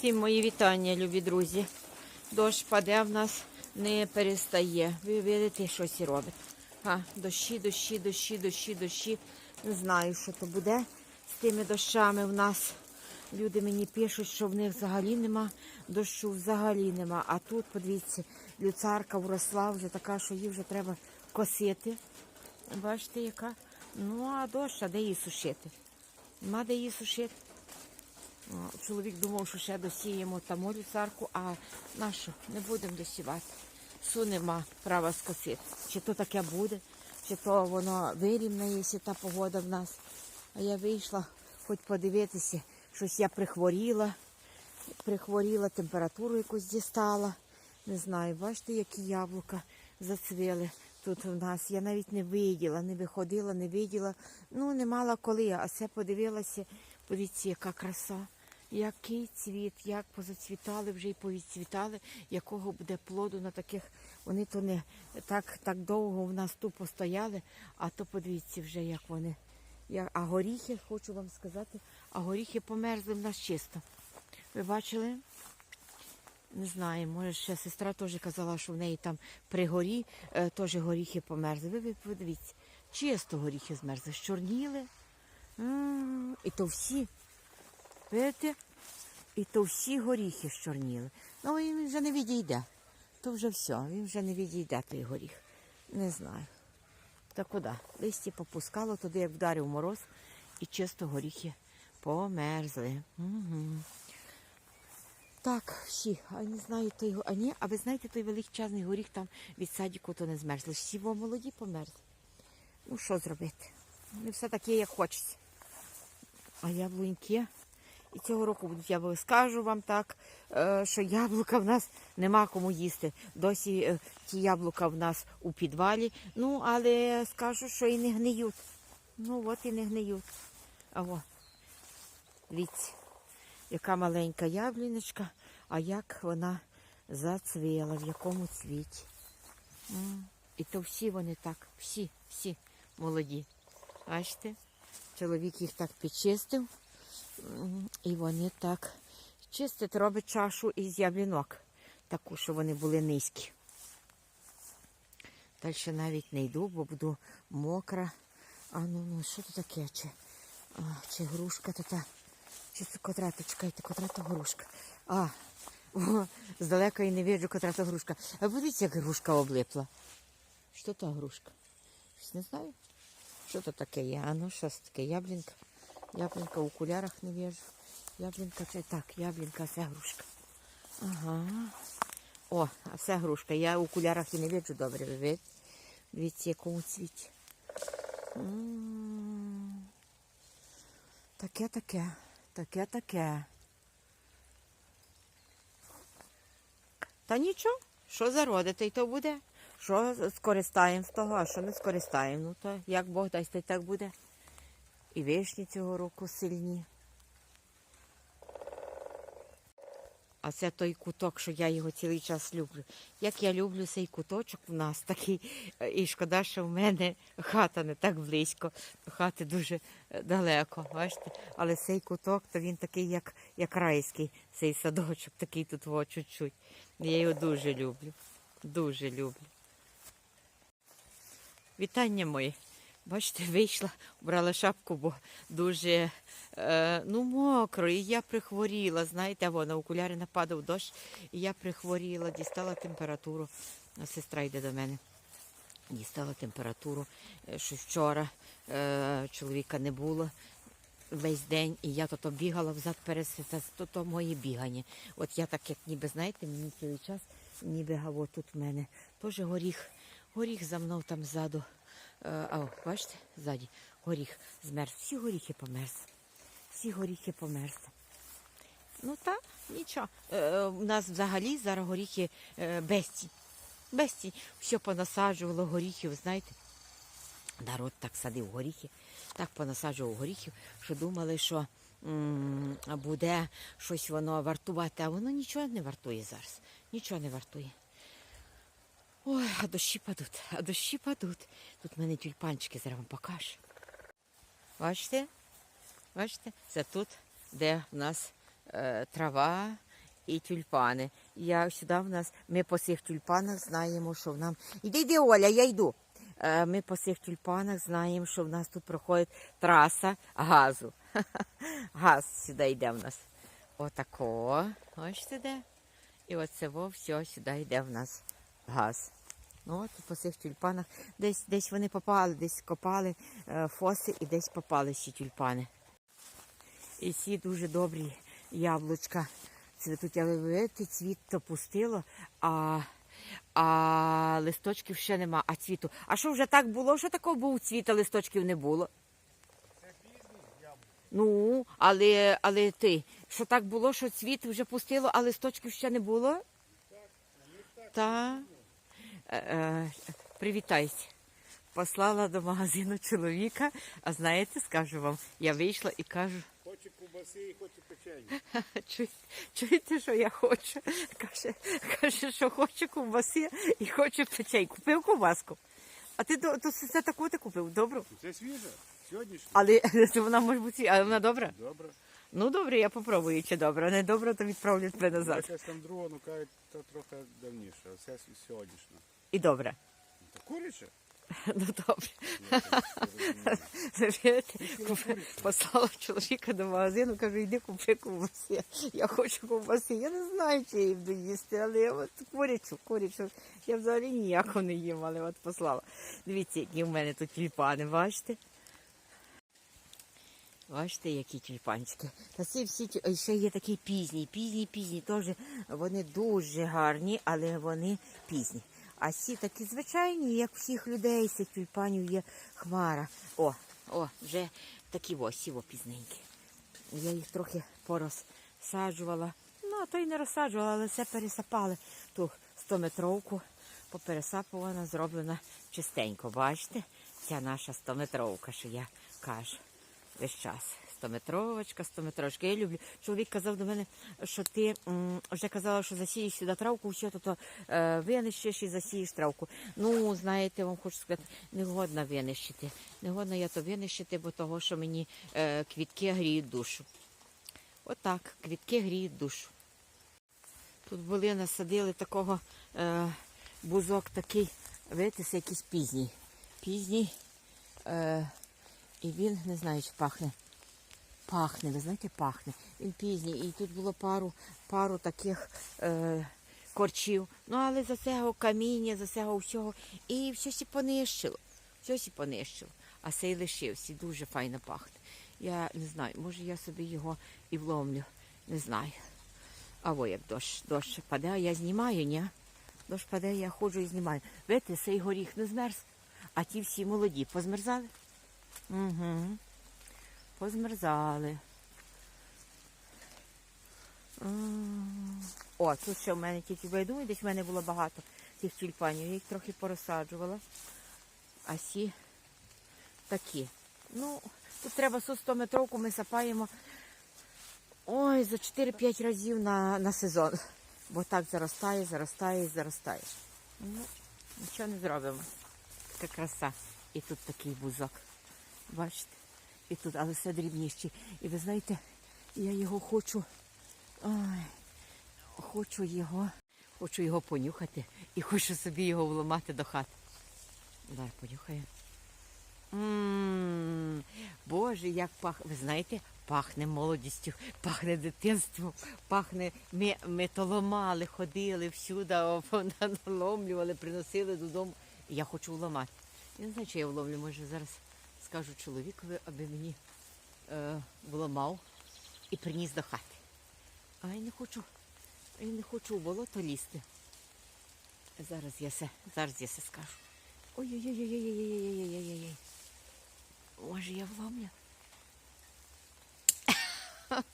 Всім мої вітання, любі друзі. Дощ паде в нас, не перестає. Ви видите, щось і робить. А, дощі, дощі, дощі, дощі, дощі. Не знаю, що то буде з тими дощами в нас. Люди мені пишуть, що в них взагалі нема дощу, взагалі нема. А тут, подивіться, люцарка вросла вже така, що її вже треба косити. Бачите, яка? Ну, а дощ, а де її сушити? Нема де її сушити. Чоловік думав, що ще досіємо там люцарку, а на що? Не будемо досівати. Су нема права скосити. Чи то таке буде, чи то воно вирівняється та погода в нас. А я вийшла хоч подивитися, щось я прихворіла, прихворіла, температуру якусь дістала. Не знаю, бачите, які яблука зацвіли тут у нас. Я навіть не виділа, не виходила, не виділа. Ну, не мала коли, а все подивилася. Подивіться, яка краса. Який цвіт, як позацвітали, вже й повідцвітали, якого буде плоду на таких. Вони то не так, так довго в нас тут постояли, а то подивіться вже, як вони. Я, а горіхи, хочу вам сказати, а горіхи померзли в нас чисто. Ви бачили? Не знаю, може ще сестра теж казала, що в неї там при горі е, теж горіхи померзли. Ви, ви подивіться, чисто горіхи змерзли, щорніли. М, І то всі. Видите? І то всі горіхи щорніли. Ну він вже не відійде. То вже все, він вже не відійде той горіх. Не знаю. Та куди? Листя попускало туди, як вдарив мороз, і чисто горіхи померзли. Угу. Так, всі, а не знаю той, а ні, а ви знаєте, той величезний горіх там від садіку то не змерзли. Всі во молоді померзли. Ну що зробити? Не все таке, як хочеться. А яблуньки. І цього року будуть яблуки. Скажу вам так, е, що яблука в нас нема кому їсти. Досі е, ті яблука в нас у підвалі. Ну, але скажу, що і не гниють. Ну, от і не гниють. А о, дивіться, яка маленька яблунечка, а як вона зацвіла, в якому цвіті. І то всі вони так, всі, всі молоді. Бачите? Чоловік їх так підчистив. І вони так чистять, робить чашу із яблінок, таку, що вони були низькі. Далі навіть не йду, бо буду мокра. А ну, ну що це таке? Чи, а, чи грушка то та, чи це котра, чекайте, котра грушка. А, о, здалека і не бачу, котра то грушка. А подивіться, як грушка облипла. Що то грушка? Щось не знаю. Що то таке є? А ну, що це таке? Яблінка. Яблінка в окулярах не вижу. Яблінка це так, яблінка, це грушка. Ага. О, а це грушка. Я в окулярах і не бачу добре, ви видите? Дивіться, якому цвіті. Таке, таке, таке, таке. Та нічого, що зародити, і то буде. Що скористаємо з того, а що не скористаємо. Ну то як Бог дасть, то й так буде. І вишні цього року сильні. А це той куток, що я його цілий час люблю. Як я люблю цей куточок в нас такий. І шкода, що в мене хата не так близько, хати дуже далеко, бачите? Але цей куток, то він такий, як, як райський, цей садочок, такий тут о, чуть-чуть. Я його дуже люблю. Дуже люблю. Вітання мої. Бачите, вийшла, брала шапку, бо дуже е, ну, мокро, і я прихворіла. Знаєте, або на окуляри нападав дощ, і я прихворіла, дістала температуру. Сестра йде до мене. Дістала температуру, е, що вчора е, чоловіка не було весь день, і я то бігала взад перед то, то моє бігання. От я так, як ніби, знаєте, мені цілий час ніби от тут в мене теж горіх, горіх за мною там ззаду. Е, А, бачите, ззаді горіх змерз. Всі горіхи померзли. Всі горіхи померзли. Ну так, нічого. Е, У нас взагалі зараз горіхи е, безцінь. Безцінь. Все понасаджувало горіхів, знаєте. Народ так садив горіхи, так понасаджував горіхів, що думали, що буде щось воно вартувати, а воно нічого не вартує зараз. Нічого не вартує. Ой, а дощі падуть, а дощі падуть. Тут в мене тюльпанчики зараз вам покажу. Бачите? Бачите? Це тут, де в нас е, трава, і тюльпани. Я сюди в нас, ми по цих тюльпанах знаємо, що в нам. Іди, йди, Оля, я йду. Е, Ми по цих тюльпанах знаємо, що в нас тут проходить траса газу. Газ сюди йде в нас. Отако. Бачите де? І оце все сюди йде в нас газ. Ну, от по цих тюльпанах. Десь, десь вони попали, десь копали е, фоси і десь попали ці тюльпани. І ці дуже добрі яблучка цвітуть, але ви видите, цвіт то пустило, а, а листочків ще нема, а цвіту. А що вже так було? Що такого був цвіт, а листочків не було? Ну, але, але ти, що так було, що цвіт вже пустило, а листочків ще не було? Так. Е, привітайся. Послала до магазину чоловіка, а знаєте, скажу вам, я вийшла і кажу, Хоче кубаси і хоче печення. чуєте, чуєте, що я хочу? Каже, каже, що хоче ковбаси і хоче печей. Купив ковбаску. А ти то, то це таку ти купив, добру. Це свіже? Сьогоднішнє? Але вона може бути, але вона добра. Добре. Ну добре, я попробую, чи добре. Не добре, то відправлю тебе назад. Якась там друга, ну кажуть, то трохи давніше, а це сьогоднішня. І добре. Та куряче? Ну добре. Я Послала чоловіка до магазину, кажу, йди купи ковбаси. Я хочу ковбаси. Я не знаю, чи я її буду їсти, але от курячу, курячу. Я взагалі ніяку не їм, але от послала. Дивіться, які в мене тут тюльпани, бачите? Бачите, які тюльпанчики. Та ці всі тю- ще є такі пізні, пізні, пізні. Теж вони дуже гарні, але вони пізні. А ці такі звичайні, як всіх людей, цих тюльпанів є хмара. О, о, вже такі ось сіво пізненькі. Я їх трохи порозсаджувала. Ну, а то й не розсаджувала, але все пересапали. Ту 100-метровку попересапувана, зроблена чистенько. Бачите? Ця наша 100-метровка, що я кажу весь час. Стометровочка, стометровочка. Я люблю. Чоловік казав до мене, що ти вже казала, що засієш сюди травку, все то, е, винищиш і засієш травку. Ну, знаєте, вам хочу сказати, не годна винищити. Не годна я то винищити, бо того, що мені е, квітки гріють душу. Отак, квітки гріють душу. Тут були, насадили такого е, бузок такий, видите, це якийсь пізній. Пізній. Е, і він, не знаю, чи пахне. Пахне, ви знаєте, пахне. Він пізній. І тут було пару, пару таких е, корчів. Ну, але за цього каміння, за цього всього. І щось і понищило. Щось і понищило. А цей лишився. Дуже файно пахне. Я не знаю, може я собі його і вломлю. Не знаю. А во як дощ, дощ паде, а я знімаю, ні? Дощ паде, я ходжу і знімаю. Видите, цей горіх не змерз, а ті всі молоді позмерзали. Угу. Позмерзали. О, тут ще в мене ті тюльпани. Десь в мене було багато тих тюльпанів. Я їх трохи порозсаджувала. А сі такі. Ну, тут треба су 100 метровку ми сапаємо. Ой, за 4-5 разів на, на сезон. Бо так заростає, заростає і заростає. Ну, нічого не зробимо. Така краса. І тут такий бузок. Бачите? І тут, але все дрібніші. І ви знаєте, я його хочу. Ой, хочу його. Хочу його понюхати і хочу собі його вламати до хати. Дай понюхаю. М, Боже, як пахне. Ви знаєте, пахне молодістю, пахне дитинством, пахне. Ми, ми то ламали, ходили всюди, наломлювали, приносили додому. Я хочу вламати. Я не знаю, чи я вловлю, може зараз скажу чоловікові, аби мені е, вламав і приніс до хати. А я не хочу, я не хочу у болото лізти. Зараз я все, зараз я все скажу. Ой-ой-ой-ой-ой-ой-ой-ой-ой-ой. Може, я вломлю?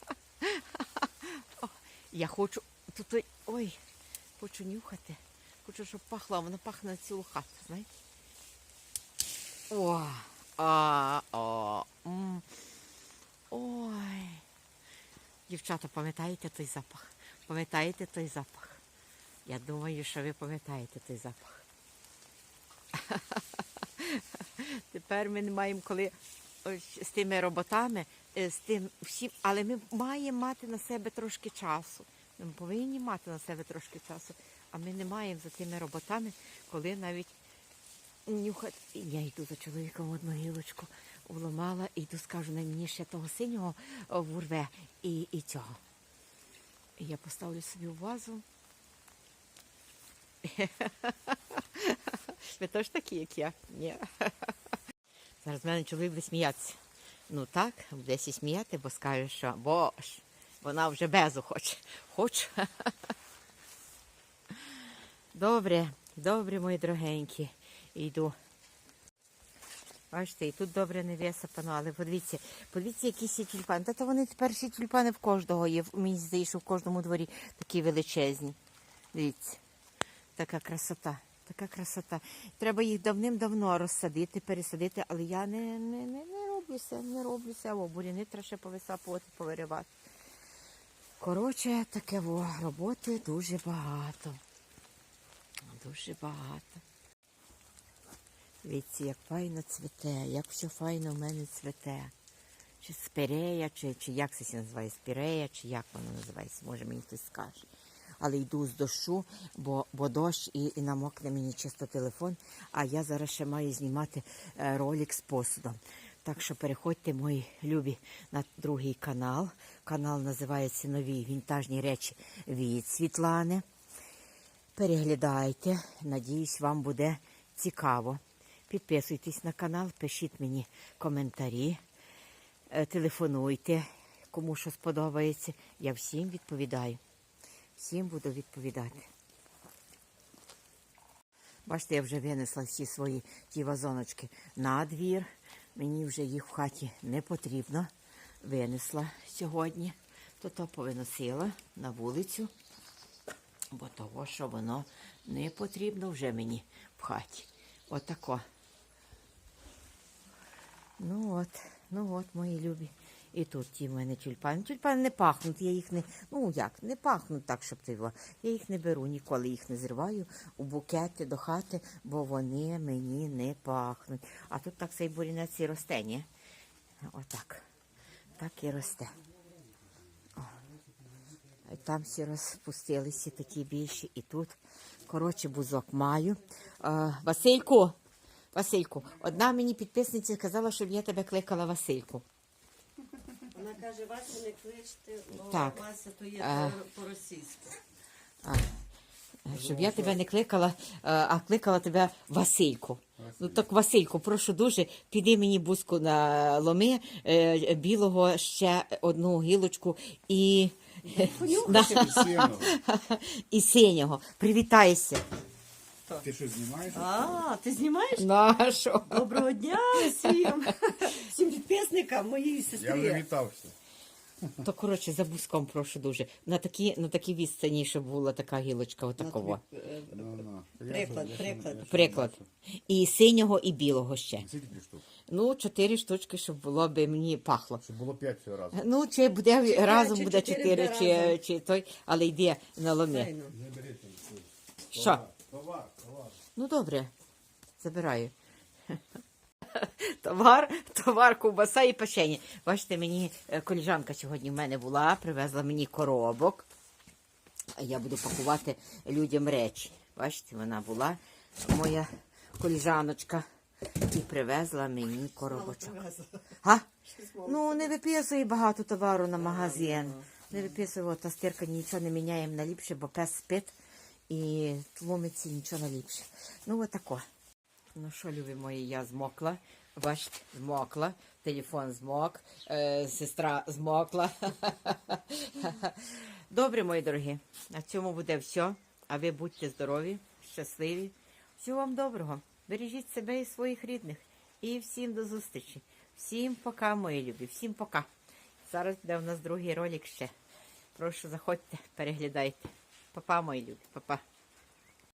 Я хочу тут, ой- хочу нюхати. Хочу, щоб пахло, а воно пахне цілу хату, знаєте? О, а, о, м. Ой. Дівчата, пам'ятаєте той запах? Пам'ятаєте той запах? Я думаю, що ви пам'ятаєте той запах. Тепер ми не маємо коли з тими роботами, е, з тим всім, але ми маємо мати на себе трошки часу. Ми повинні мати на себе трошки часу, а ми не маємо за тими роботами, коли навіть нюхати. Я йду за чоловіком одну гілочку, вламала і йду, скажу, на мені ще того синього вурве і, і цього. Я поставлю собі вазу. Ви теж такі, як я? Ні. Зараз в мене чоловік буде сміятися. Ну так, буде сі сміяти, бо скаже, що бо ж, вона вже безу хоче. Хочу. Добре, добре, мої дорогенькі. Йду. Бачите, і тут добре не висипано, але подивіться, подивіться, якісь є тюльпани. Та то вони тепер всі тюльпани в кожного є. Мені здається, що в кожному дворі такі величезні. Дивіться, така красота, така красота. Треба їх давним-давно розсадити, пересадити, але я не, не, не, не роблюся, не роблюся. О, буряни треба повисапувати, повиривати. Коротше, таке во, роботи дуже багато. Дуже багато. Дивіться, як файно цвіте, як все файно в мене цвіте. Чи спірея, чи, чи як це називає, спірея, чи як воно називається, може мені хтось скаже. Але йду з дощу, бо, бо дощ і, і намокне мені чисто телефон, а я зараз ще маю знімати е, ролик з посудом. Так що переходьте, мої любі, на другий канал. Канал називається Нові вінтажні речі від Світлани. Переглядайте, надіюсь, вам буде цікаво. Підписуйтесь на канал, пишіть мені коментарі, е, телефонуйте, кому що сподобається. Я всім відповідаю. Всім буду відповідати. Бачите, я вже винесла всі свої ті вазоночки на двір. Мені вже їх в хаті не потрібно. Винесла сьогодні. То то повиносила на вулицю бо того, що воно не потрібно вже мені в хаті. Отако. Ну от, ну от, мої любі. І тут ті в мене тюльпани. Тюльпани не пахнуть, я їх не. Ну як, не пахнуть так, щоб ти. його- Я їх не беру, ніколи їх не зриваю у букети до хати, бо вони мені не пахнуть. А тут так цей бурінець і росте, ні? Отак. Так і росте. І Там всі розпустилися такі більші, і тут. Коротше, бузок маю. А, Васильку, Васильку, одна мені підписниця сказала, щоб я тебе кликала Васильку. Вона каже, Вася не кличте, бо Так. Вася то є А. по- по-російську. Щоб я тебе не кликала, а а кликала тебе Васильку. Ну так, Васильку, прошу дуже, піди мені бузку на ломи е, білого ще одну гілочку і, на, і синього. Привітайся. Ти що знімаєш? А, ти знімаєш? Нащо? Доброго дня всім! Всім підписникам моєї Я вже вітався. То коротше за бузком прошу дуже. На такій на такій відстані, щоб була така гілочка, отакого. Е, Ну, ну. Приклад, приклад. Приклад. І синього, і білого ще. Скільки штук? Ну, чотири штучки, щоб було би мені пахло. Щоб було п'ять цього разу. Ну, чи буде Чи разом чи буде чотири чотири, чи, чи той, але йде на ломи. Що? Товар, товар. Ну добре, забираю. Товар, товар, ковбаса і печення. Бачите, мені е, коліжанка сьогодні в мене була, привезла мені коробок. Я буду пакувати людям речі. Бачите, вона була моя коліжаночка і привезла мені коробочок. А? Ну, не виписує багато товару на магазин. Не виписує, та стирка нічого не міняємо на ліпше, бо пес спить і тлумиться нічого ліпше. Ну, отако. Ну що, любі мої, я змокла. Бачите, змокла. Телефон змок, е, сестра змокла. Добре, мої дорогі. На цьому буде все. А ви будьте здорові, щасливі. Всього вам доброго. Бережіть себе і своїх рідних. І всім до зустрічі. Всім пока, мої любі. Всім пока. Зараз буде у нас другий ролик ще. Прошу, заходьте, переглядайте. Папа, мої любі, папа.